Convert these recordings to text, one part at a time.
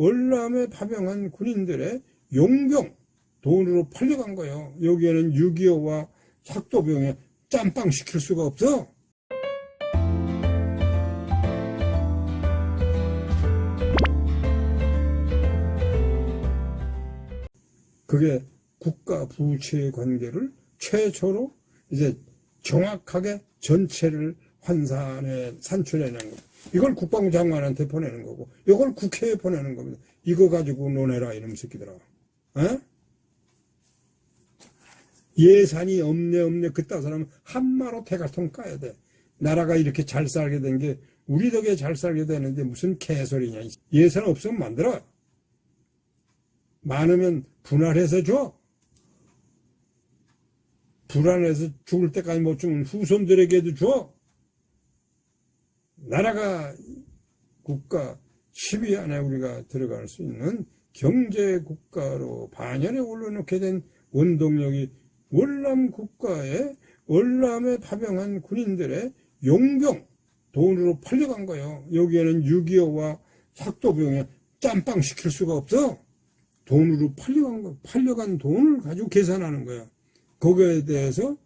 월남에 파병한 군인들의 용병 돈으로 팔려간 거예요. 여기에는 6.25와 삭도병에 짬빵 시킬 수가 없어. 그게 국가 부채의 관계를 최초로 이제 정확하게 전체를 환산해 산출해내는 겁니다. 이걸 국방부 장관한테 보내는 거고, 이걸 국회에 보내는 겁니다. 이거 가지고 논해라 이놈 새끼들아. 에? 예산이 없네 없네 그따 사람은 한마로 대가통 까야 돼. 나라가 이렇게 잘 살게 된 게 우리 덕에 잘 살게 되는데 무슨 개소리냐. 예산 없으면 만들어. 많으면 분할해서 줘. 불안해서 죽을 때까지 못 죽는 후손들에게도 줘. 나라가 국가 10위 안에 우리가 들어갈 수 있는 경제 국가로 반열에 올려놓게 된 원동력이 월남 국가에 월남에 파병한 군인들의 용병 돈으로 팔려간 거예요. 여기에는 6.25와 삭도병에 짬빵 시킬 수가 없어. 돈으로 팔려간 거, 팔려간 돈을 가지고 계산하는 거야. 거기에 대해서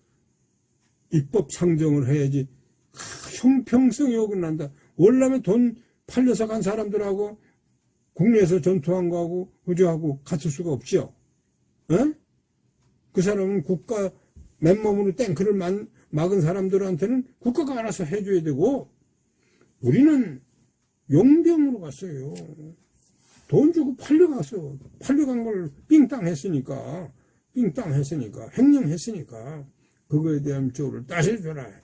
입법 상정을 해야지. 하, 형평성이 어긋난다. 월남에 돈 팔려서 간 사람들하고 국내에서 전투한 거하고 그저하고 같을 수가 없죠. 에? 그 사람은 국가 맨몸으로 탱크를 만, 막은 사람들한테는 국가가 알아서 해줘야 되고 우리는 용병으로 갔어요. 돈 주고 팔려갔어. 팔려간 걸 삥땅 했으니까, 삥땅 했으니까, 횡령했으니까, 그거에 대한 조를 따져줘라.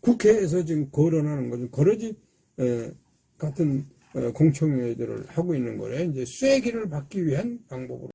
국회에서 지금 거론하는 것은 거러지 에, 같은 어, 공청회들을 하고 있는 거래. 이제 쐐기를 받기 위한 방법으로.